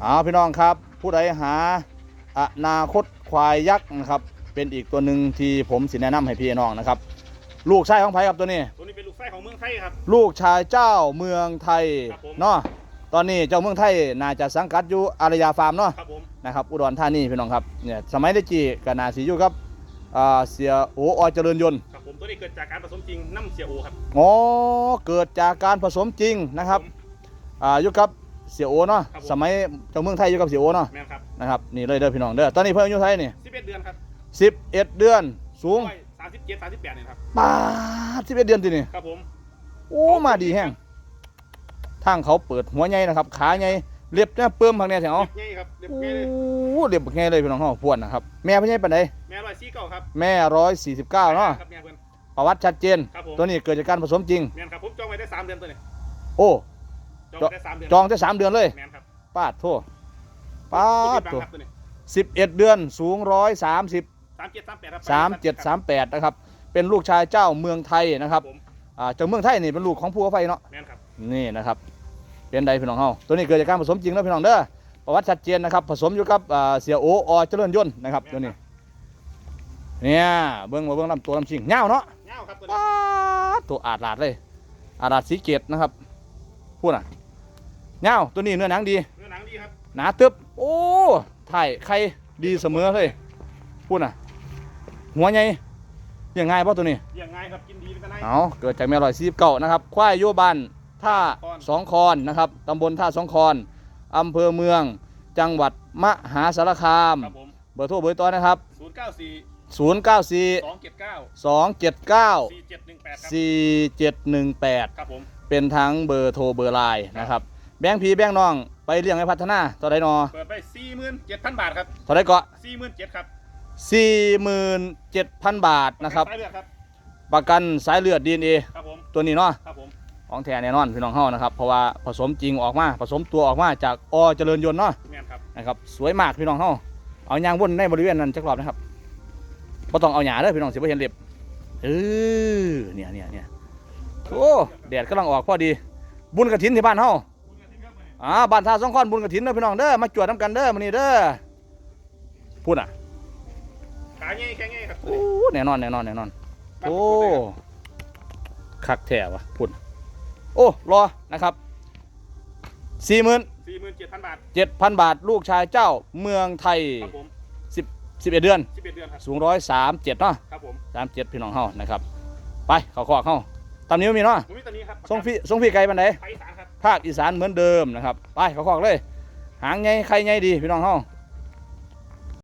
เอาพี่น้องครับ ผู้ใดหาอนาคตควายยักษ์นะครับ เป็นอีกตัวหนึ่งที่ผมสิแนะนำให้พี่น้องนะครับ ลูกชายของไผครับตัวนี้ ตัวนี้เป็นลูกไส้ของเมืองไทยครับ ลูกชายเจ้าเมืองไทยครับผมเนาะตอนนี้เจ้าเมืองไทยน่าจะสังกัดอยู่อารยาฟาร์มเนาะครับผมนะครับอุดรธานีพี่น้องครับเนี่ยสมัยได้จีกับนาสีอยู่ครับอ่าเสียโออเจริญยนต์ครับผมตัวนี้เกิดจากการผสมจริงน้ำเสียโอครับอ๋อเกิดจากการผสมจริงนะครับผมอ่าอยู่กับ เสียโอเนาะครับผม สมัยเจ้าเมืองไทยอยู่กับเสียโอเนาะแม่นครับนะครับนี่เลยเด้อพี่น้องเด้อตอนนี้เพิ่นอายุเท่าไหร่นี่11เดือนครับ11 เดือนสูงสามสิบเจ็ดสามสิบแปดเนี่ยครับ ปาด11 เดือนทีนี่ครับผม โอ้มาดีแฮงทางเขาเปิดหัวใหญ่นะครับขาใหญ่เล็บเนี่ยเปิ้มพังเนี่ยแถวเรียบง่ายครับ เรียบโอ้ง่ายเลยเล็บบักแง่เลยพี่น้องเฮาพวนนะครับแม่เพิ่นใหญ่ปานใดแม่ร้อยซี่เก้าครับแม่ 149เนาะครับแม่เพื่อน ประวัติชัดเจน ครับผม ตัวนี้เกิดจากการผสมจริง แม่นครับผมจองไว้ได้สามเดือนตัวนี้โอ้ จองไว้ได้สามเดือนจองได้สามเดือนเลย แม่นครับปาดโทษปาดตัโทวษครับตัวนี้สิบเอ็ดเดือนสูงร้อยสามสิบสามเจ็ดสามแปดครับสามเจ็ดสามแปดนะครับ เป็นลูกชายเจ้าเมืองไทยนะครับผมอ่าเจ้าเมืองไทยนี่เป็นลูกของผู้ว่าไฟเนาะแม่นครับนี่นะครับ เป็นใดพี่น้องเฮาตัวนี้เกิดจากการผสมจริงแล้วพี่น้องเด้อประวัติชัดเจนนะครับ ผสมอยู่กับอ่าเสียโออเจริญยนต์นะครับตัวนี้เนี่ยเบิ้งมาเบิ้งลำตัวลำชิงเงาวเนาะเงาครับตัวนี้ป๊าดตัวอาดลาดเลยอาดลาดสีเกตนะครับพูดอะ เงาวตัวนี้เนื้อหนังดี เนื้อหนังดีครับหนาตึบโอ้ถ่ายใครดีเสมอเลยพูดน่ะ หัวใหญ่เลี้ยังไงป่ะตัวนี้เลี้ยงง่ายครับกินดีเป็นกันได้เอาเกิดจากแม่ลอยซีบเก่านะครับควายโยบ้านท่าคอนสองคอนนะครับตำบลท่าสองคอนอำเภอเมือง จังหวัดมหาสารคามครับผมเบอร์โทรเบอร์ต่อนะครับศูนย์เก้าสี่094สองเจ็ดเก้า279สี่เจ็ดหนึ่งแปดครับ4718 ครับผมเป็นทั้งเบอร์โทรเบอร์ไลน์นะครับ แบงค์พีแบงค์น้องไปเลี้ยงให้พัฒนาต่อได้นอเปิดไปสี่หมื่นเจ็ดพันบาทครับต่อได้เกาะสี่หมื่นเจ็ดครับ47,000บาทนะครับ สายเลือดครับ ประกันสายเลือด DNA ครับผม ตัวนี้เนาะครับผม ของแท้แน่นอนพี่น้องเฮานะครับ เพราะว่าผสมจริงออกมาผสมตัวออกมาจากอเจริญยนต์เนาะแม่นครับ นะครับสวยมากพี่น้องเฮาเอายางวนในบริเวณนั้นจักรอบนะครับบ่ต้องเอาหยาเด้อพี่น้องสิบ่เห็นเล็บเออเนี่ยเนี่ยเนี่ยโอ้แดดกำลังออกพอดี บุญกระถินที่บ้านเฮา อ่าบ้านท่าสองคอนบุญกระถินเด้อพี่น้องเด้อมาจวดน้ำกันเด้อมื้อนี้เด้อพูดอะขาง่ายแข็งง่ายครับโอ้แน่นอนแน่นอนแน่นอนโอ้คักแท้วะพุ่นโอ้รอนะครับสี่หมื่นสี่หมื่นเจ็ดพันบาทเจ็ดพันบาทลูกชายเจ้าเมืองไทยครับผมสิบสิบเอ็ดเดือนสิบเอ็ดเดือนครับสูงร้อยสามเจ็ดเนาะครับผมสามเจ็ดพี่น้องเฮานะครับ ไปเขาขอเข้าตามนี้วมีเนาะผมมีตัวนี้ครับส่งพี่ส่งพี่ไกลบันไดไผ่สารครับ ภาคอีสานเหมือนเดิมนะครับ ไปเขาขอกเลย หางไงใครไงดีพี่น้องเฮา